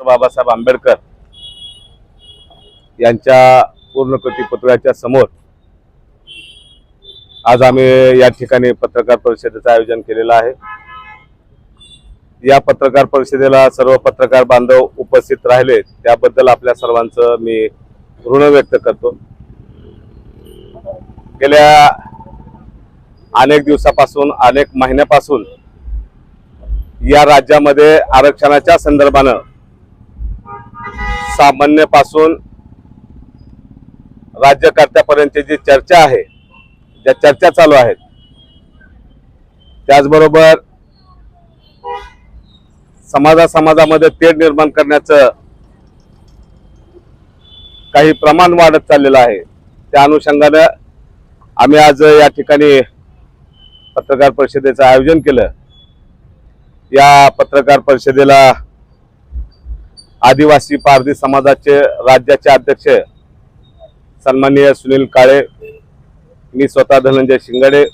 बाबासाहेब आंबेडकर यांच्या पूर्णकृती पुतळ्याच्या समोर आज आम्ही या ठिकाणी पत्रकार परिषदेचं आयोजन केलेलं आहे. या पत्रकार परिषदेला सर्व पत्रकार बांधव उपस्थित राहिले त्याबद्दल आपल्या सर्वांचं मी ऋण व्यक्त करतो. गेल्या अनेक दिवसापासून अनेक महिन्यापासून या राज्यामध्ये आरक्षणाच्या संदर्भानं सामान्यपासून राज्यकर्त्यापर्यंतची जी चर्चा आहे ज्या चर्चा चालू आहेत त्याचबरोबर समाजा समाजामध्ये तेढ निर्माण करण्याचं काही प्रमाण वाढत चाललेलं आहे. त्या अनुषंगानं आम्ही आज या ठिकाणी पत्रकार परिषदेचं आयोजन केलं. या पत्रकार परिषदेला आदिवासी पारधी समाजाचे राज्याचे अध्यक्ष सन्माननीय सुनील काळे मी स्वतः Dhananjay Shingade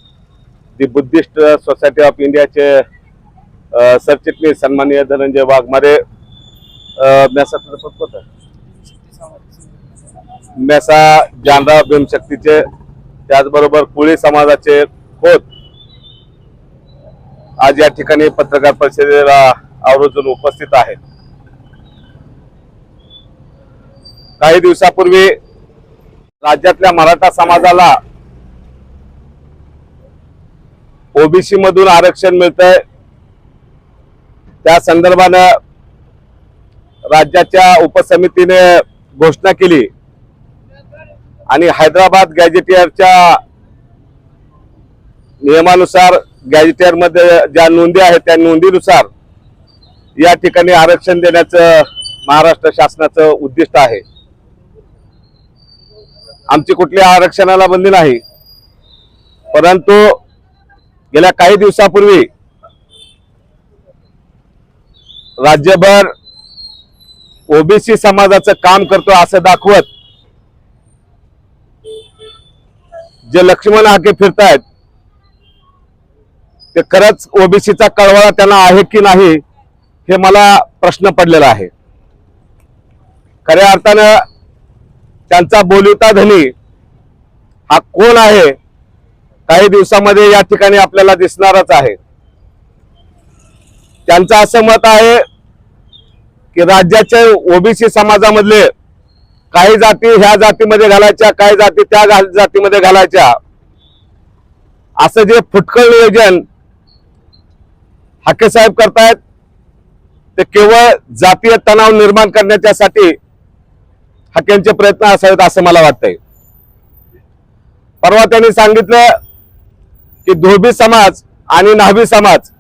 the Buddhist Society of इंडियाचे सरचिटणीस सन्माननीय धनंजय वाघमारे मेसा मेसा जानराव भीमशक्तीचे त्याचबरोबर कुळी समाजाचे खोत. आज या ठिकाणी पत्रकार परिषदेला आवर्जून उपस्थित आहेत. काही दिवसापूर्वी राज्यातल्या मराठा समाजाला ओबीसी मधून आरक्षण मिळतंय. त्या संदर्भानं राज्याच्या उपसमितीने घोषणा केली. आणि हैदराबाद गॅजेटियरच्या नियमानुसार गॅजेटियरमध्ये ज्या नोंदी आहेत त्या नोंदीनुसार या ठिकाणी आरक्षण देण्याचं महाराष्ट्र शासनाचं उद्दिष्ट आहे. आमची कुठल्या आरक्षणाला बंदी नाही. परंतु गेल्या काही दिवसापूर्वी राज्यभर ओबीसी समाजाचं काम करतो असं दाखवत जे लक्ष्मण हाके फिरतायत ते खरंच ओबीसीचा कळवळा त्यांना आहे की नाही हे मला प्रश्न पडलेला आहे. खऱ्या अर्थानं त्यांचा बोलिवता धनी हा कोण आहे? काही दिवसामध्ये या ठिकाणी आपल्याला दिसणारच आहे. त्यांचं असं मत आहे की राज्याच्या ओबीसी समाजामधले काही जाती ह्या जातीमध्ये घालायच्या काही जाती त्या जातीमध्ये घालायच्या. असं जे फुटकळ नियोजन हाके साहेब करतायत ते केवळ जातीय तणाव निर्माण करण्याच्यासाठी हाकेंचे प्रयत्न असावेत असं मला वाटतंय. परवा त्यांनी सांगितलं की धोबी समाज आणि नाभी समाज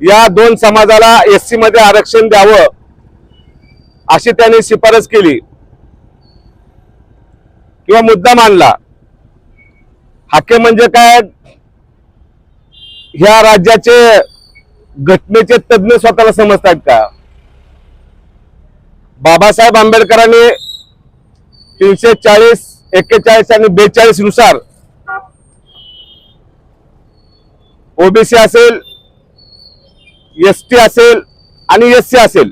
या दोन समाजाला एससी मध्ये आरक्षण द्यावं अशी त्यांनी शिफारस केली. किंवा मुद्दा मांडला. हाके म्हणजे काय? ह्या राज्याचे घटनेचे तज्ज्ञ स्वतःला समजतात का? बाबासाहेब आंबेडकरांनी तीनशे चाळीस एक्केचाळीस आणि बेचाळीसनुसार ओबीसी असेल एस टी असेल आणि एस सी असेल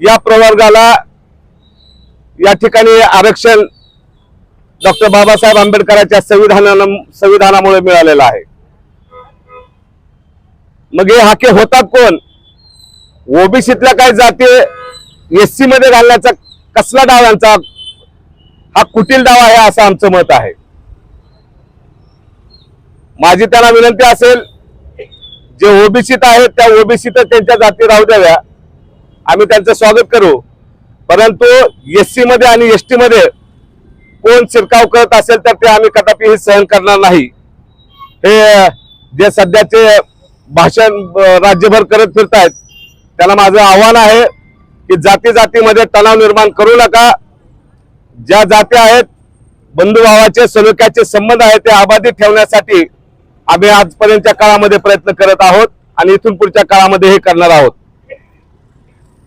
या प्रवर्गाला या ठिकाणी आरक्षण डॉक्टर बाबासाहेब आंबेडकरांच्या संविधानानं संविधानामुळे मिळालेलं आहे. मग हे हाके होतात कोण? ओबीसीतल्या काही जाती एससी मध्ये घालण्याचा कसला डाव यांचा? हा कुटील डाव आहे असं आमचं मत आहे. माझी त्यांना विनंती असेल जे ओबीसीत आहेत त्या ओबीसीत त्यांच्या जाती राहू द्याव्या. आम्ही त्यांचं स्वागत करू. परंतु एससी मध्ये आणि एस टी मध्ये कोण शिरकाव करत असेल तर ते आम्ही कदापि हे सहन करणार नाही. हे जे सध्याचे भाषण राज्यभर करत फिरतायत त्याला माझं आव्हान आहे. की जाती जातीमध्ये तणाव निर्माण करू नका. ज्या जाती आहेत बंधुभावाचे सलोख्याचे संबंध आहेत ते अबाधित ठेवण्यासाठी आम्ही आजपर्यंतच्या काळामध्ये प्रयत्न करत आहोत आणि इथून पुढच्या काळामध्ये हे करणार आहोत.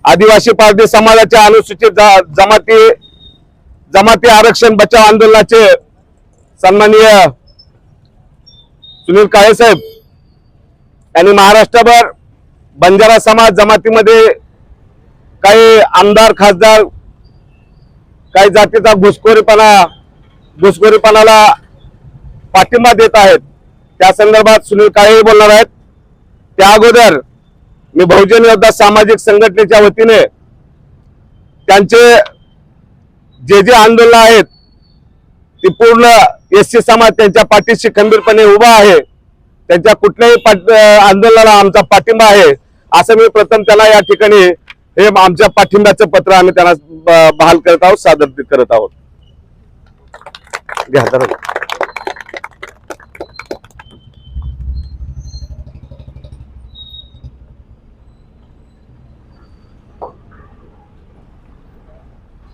आदिवासी पारधी समाजाच्या अनुसूचित जमाती जमाती आरक्षण बचाव आंदोलनाचे सन्माननीय सुनील काळेसाहेब यांनी महाराष्ट्रभर बंजारा समाज जमातीमध्ये काही आमदार खासदार काही जातीचा घुसखोरीपणा घुसखोरीपणाला पाठिंबा देत आहेत. त्या संदर्भात सुनील काळे बोलणार आहेत. त्या अगोदर मी बहुजन योद्धा सामाजिक संघटनेच्या वतीने त्यांचे जे जे आंदोलन आहेत ती पूर्ण एस सी समाज त्यांच्या पाठीशी खंबीरपणे उभा आहे. त्यांच्या कुठल्याही पाठ- आंदोलनाला आमचा पाठिंबा आहे असं मी प्रथम त्यांना या ठिकाणी हे आमच्या पाठिंब्याचं पत्र आम्ही त्यांना बहाल करत आहोत सादर करत आहोत. घ्या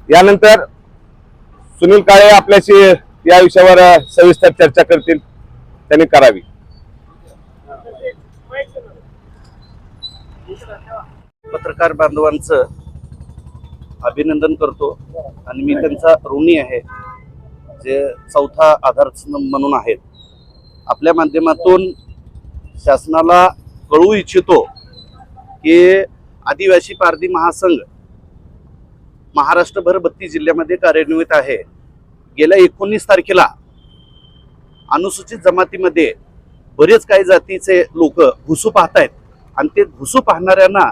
यानंतर सुनील काळे आपल्याशी या विषयावर सविस्तर चर्चा करतील. त्यांनी करावी. पत्रकार बांधवांचं अभिनंदन करतो. आणि मी त्यांचा ऋणी आहे जे चौथा आधारस्तंभ म्हणून आहेत. आपल्या माध्यमातून शासनाला कळवू इच्छितो की आदिवासी पारधी महासंघ महाराष्ट्रभर बत्तीस जिल्ह्यामध्ये कार्यान्वित आहे. गेल्या एकोणीस तारखेला अनुसूचित जमातीमध्ये बरेच काही जातीचे लोक घुसू पाहतायत. आणि ते घुसू पाहणाऱ्यांना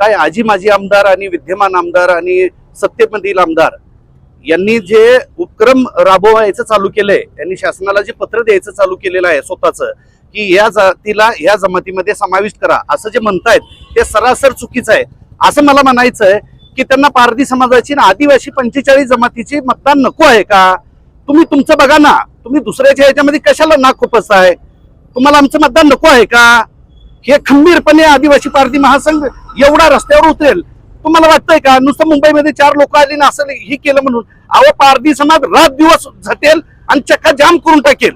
काय आजी माजी आमदार आणि विद्यमान आमदार आणि सत्तेमधील आमदार यांनी जे उपक्रम राबवायचं चालू केलंय यांनी शासनाला जे पत्र द्यायचं चालू केलेलं आहे स्वतःच की या जातीला या जमातीमध्ये समाविष्ट करा असं जे म्हणतायत ते सरासर चुकीचं आहे. असं मला म्हणायचं आहे की त्यांना पारधी समाजाची ना आदिवासी पंचेचाळीस जमातीची मतदान नको आहे का? तुम्ही तुमचं बघा ना तुम्ही दुसऱ्याच्या ह्याच्यामध्ये कशाला नाक खुपसताय? तुम्हाला आमचं मतदान नको आहे का? हे खंबीरपणे आदिवासी पारधी महासंघ एवढा रस्त्यावर उतरेल. तुम्हाला वाटतंय का? नुसतं मुंबईमध्ये चार लोक आले ना असं हे केलं म्हणून. अहो पारधी समाज रात दिवस झटेल आणि चक्का जाम करून टाकेल.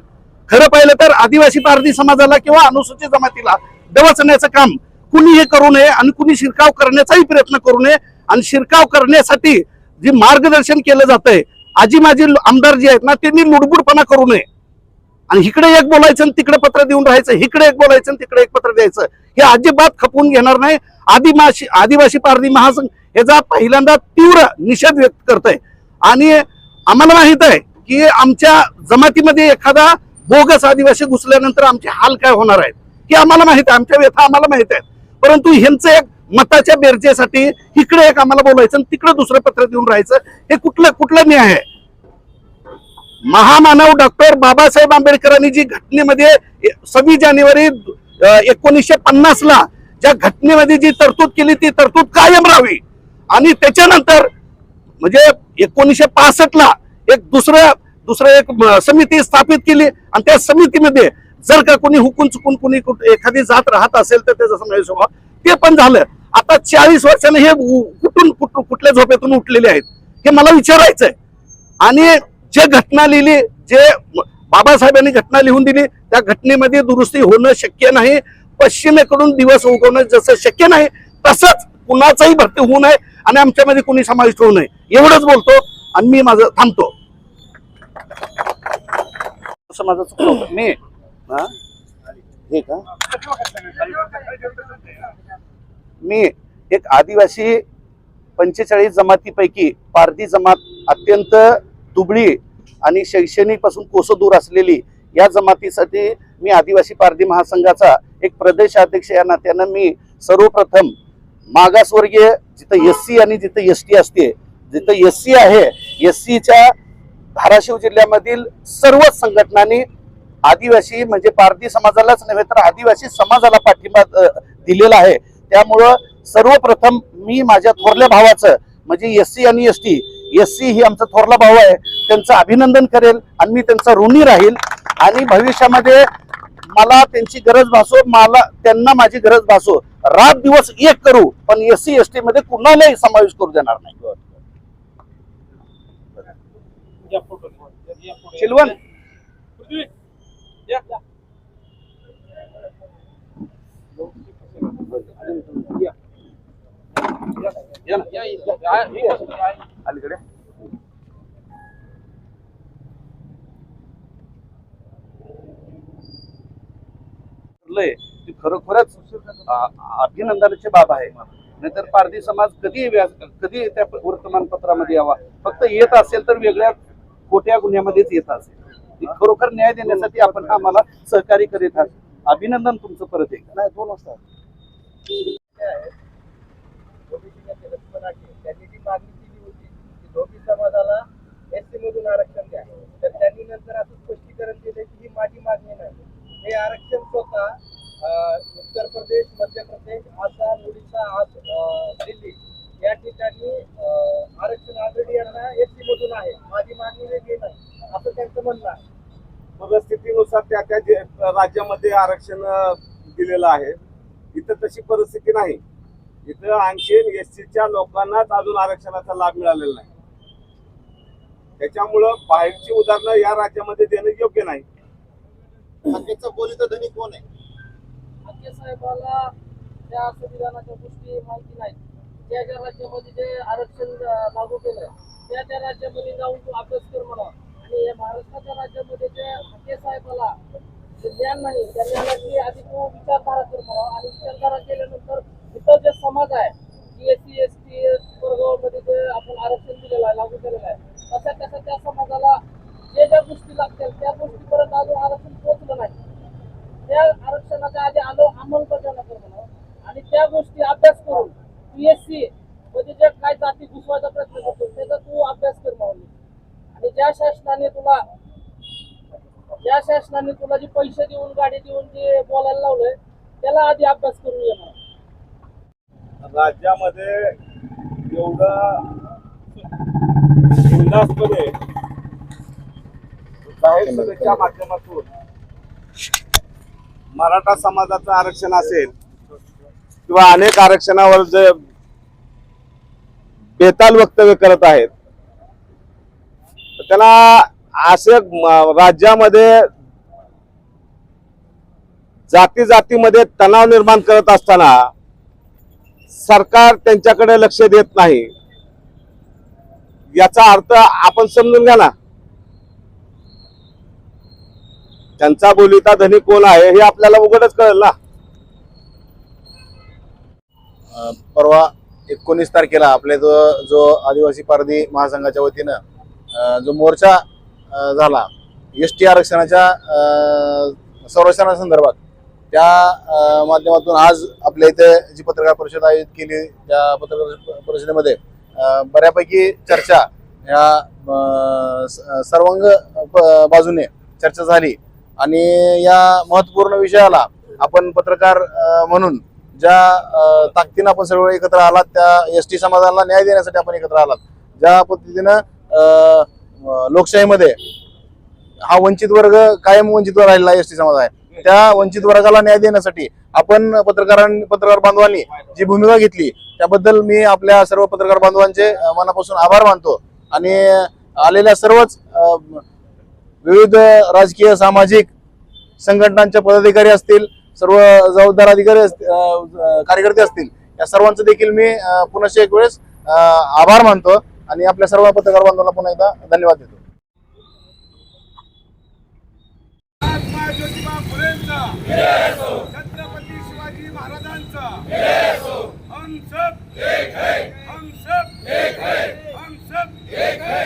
खरं पाहिलं तर आदिवासी पारधी समाजाला किंवा अनुसूचित जमातीला दवाचण्याचं काम कुणी हे करू नये आणि कुणी शिरकाव करण्याचाही प्रयत्न करू नये आणि शिरकाव करण्यासाठी जे मार्गदर्शन केलं जातंय आजी माजी आमदार जे आहेत ना त्यांनी लुडबुडपणा करू नये. आणि इकडे एक बोलायचं आणि तिकडे पत्र देऊन राहायचं इकडे एक बोलायचं आणि तिकडे एक पत्र द्यायचं. हे अजिबात खपवून घेणार नाही. आदिवासी आदिवासी पारधी महासंघ याचा पहिल्यांदा तीव्र निषेध व्यक्त करतोय. आणि आम्हाला माहीत आहे की आमच्या जमातीमध्ये एखादा बोगस आदिवासी घुसल्यानंतर आमचे हाल काय होणार आहेत? हे आम्हाला माहीत आहे. आमच्या व्यथा आम्हाला माहीत आहेत. परंतु ह्यांचं एक मताच्या बेरजेसाठी इकडे एक आम्हाला बोलायचं आणि तिकडे दुसरं पत्र देऊन राहायचं. हे कुठलं कुठलं न्याय आहे? महामानव डॉक्टर बाबासाहेब आंबेडकरांनी जी घटनेमध्ये सव्वीस जानेवारी एकोणीसशे पन्नास ला ज्या घटनेमध्ये जी तरतूद केली ती तरतूद कायम राहावी. आणि त्याच्यानंतर म्हणजे एकोणीसशे पासष्ट ला एक दुसरं दुसरं एक समिती स्थापित केली. आणि त्या समितीमध्ये जर का कोणी हुकून चुकून कोणी एखादी जात राहत असेल तर त्याचा समावेश व्हावा. ते पण झालं. आता चाळीस वर्षाने हे उ- कुठून कुठल्या झोपेतून उठलेले आहेत हे मला विचारायचंय. आणि जे घटना लिहिली जे बाबासाहेबांनी घटना लिहून दिली त्या घटनेमध्ये दुरुस्ती होणं शक्य नाही. पश्चिमेकडून दिवस उगवणं जसं शक्य नाही तसंच कुणाचाही भरती होऊ नये आणि आमच्यामध्ये कुणी समाविष्ट होऊ नये. एवढंच बोलतो आणि मी माझं थांबतो. असं माझं चुकलं मी हे का? मी एक आदिवासी पंचेचाळीस जमातीपैकी पारधी जमात अत्यंत दुबळी आणि शैक्षणिकपासून कोसो दूर असलेली या जमातीसाठी मी आदिवासी पारधी महासंघाचा एक प्रदेश अध्यक्ष या नात्यानं मी सर्वप्रथम मागासवर्गीय जिथं एस सी आणि जिथं एस टी असते जिथं एस सी आहे एस सीच्या धाराशिव जिल्ह्यामधील सर्वच संघटनांनी आदिवासी म्हणजे पारधी समाजालाच नव्हे तर आदिवासी समाजाला पाठिंबा दिलेला आहे. त्यामुळं सर्वप्रथम मी माझ्या थोरल्या भावाचं म्हणजे एस सी आणि एस टी एस सी ही आमचा थोरला भाऊ आहे. त्यांचं अभिनंदन करेल आणि मी त्यांचा ऋणी राहील. आणि भविष्यामध्ये मला त्यांची गरज भासो मला त्यांना माझी गरज भासो. रात दिवस एक करू पण एस सी एस टी मध्ये कुणालाही समावेश करू देणार नाही. या. अलीकडे ती खरोखरच अभिनंदनाची बाब आहे. नाहीतर पारधी समाज कधी व्यास- कधी त्या वर्तमानपत्रामध्ये यावा. फक्त येत असेल तर वेगळ्या खोट्या गुन्ह्यामध्येच येत असेल. खरोखर न्याय देण्यासाठी आपण आम्हाला सहकार्य करीत आहात. अभिनंदन तुमचं परत एक नाही दोन वाजता. त्यांनी जी मागणी केली होती की धोबी समाजाला एसटी मधून आरक्षण द्या. तर त्यांनी नंतर असं स्पष्टीकरण दिलं की ही माझी मागणी नाही. हे आरक्षण स्वतः उत्तर प्रदेश मध्य प्रदेश आसाम ओडिशा आज दिल्ली या ठिकाणी आरक्षण ऑलरेडी यांना एसटी मधून आहे. माझी मागणी वेगळी नाही. असं त्यांचं म्हणणं आहे. परिस्थितीनुसार त्या त्या राज्यामध्ये आरक्षण दिलेलं आहे. इथं तशी परिस्थिती नाही. इथं आणखी एस सीच्या लोकांनाच अजून आरक्षणाचा लाभ मिळालेला नाही. त्याच्यामुळं बाहेरची उदाहरणं या राज्यामध्ये देणं योग्य नाही. संकेतचा बोलीचा धनी कोण आहे? साहेबाला त्या संविधानाच्या गोष्टी माहिती नाहीत. ज्या ज्या राज्यामध्ये जे आरक्षण अं, लागू केलंय त्या त्या राज्यामध्ये जाऊन तू अभ्यास कर म्हणा. आणि या महाराष्ट्राच्या राज्यामध्ये जे आके साहेबाला जे ज्ञान नाही त्या ज्ञानाची आधी तू विचारधारा कर म्हणा. आणि विचारधारा केल्यानंतर इतर जे समाज आहे जी एस सी एस टी वर्गामध्ये जे आपण आरक्षण दिलेलं आहे लागू केलेलं आहे तशा तशा त्या समाजाला जे ज्या गोष्टी लागतील त्या गोष्टीपर्यंत अजून आरक्षण पोहोचलं नाही. त्या आरक्षणाच्या आधी आलो अंमलबजावणी कर आणि त्या गोष्टी अभ्यास करून पीएससी मध्ये जे काय जाती घुसवायचा प्रयत्न करतो त्याचा तू अभ्यास कर म्हणून आणि ज्या शासनाने तुला ज्या शासनाने तुला जे पैसे देऊन गाडी देऊन जे बोलायला लावलंय त्याला आधी अभ्यास करून ये म्हणा राज्यामध्ये एवढा बिनधास्तपणे जाहीर सभेच्या माध्यमातून मराठा समाजाचं आरक्षण असेल किंवा अनेक आरक्षणावर जे बेताल वक्तव्य करत आहेत त्यांना असे राज्यामध्ये जाती जातीमध्ये तणाव निर्माण करत असताना सरकार त्यांच्याकडे लक्ष देत नाही. याचा अर्थ आपण समजून घ्या ना. त्यांचा बोलीता धनी कोण आहे हे आपल्याला उघडच कळेल ना. परवा एकोणीस तारखेला आपल्या जो जो आदिवासी पारधी महासंघाच्या वतीनं जो मोर्चा झाला एस टी आरक्षणाच्या अं, संरक्षणासंदर्भात. त्या माध्यमातून आज आपल्या इथे जी पत्रकार परिषद आयोजित केली त्या पत्रकार परिषदेमध्ये बऱ्यापैकी चर्चा ह्या सर्वांग बाजूने चर्चा झाली. आणि या महत्त्वपूर्ण विषयाला आपण पत्रकार म्हणून ज्या ताकदीनं आपण सर्व एकत्र आलात त्या एस टी समाजाला न्याय देण्यासाठी आपण एकत्र आलात ज्या पद्धतीनं लोकशाहीमध्ये हा वंचित वर्ग कायम वंचित राहिलेला एस टी समाज आहे. त्या वंचित वर्गाला न्याय देण्यासाठी आपण पत्रकारांनी पत्रकार बांधवांनी जी भूमिका घेतली त्याबद्दल मी आपल्या सर्व पत्रकार बांधवांचे मनापासून आभार मानतो. आणि आलेल्या सर्वच विविध राजकीय सामाजिक संघटनांच्या पदाधिकारी असतील सर्व जबाबदार अधिकारी असतील, कार्यकर्ते असतील या सर्वांचं देखील मी अं, एक वेळेस आभार मानतो. आणि आपल्या सर्व पत्रकार बांधवांना पुन्हा एकदा धन्यवाद देतो. महाराजांचा. छत्रपती शिवाजी महाराजांचा. हम सब एक है हम सब एक है हम सब एक है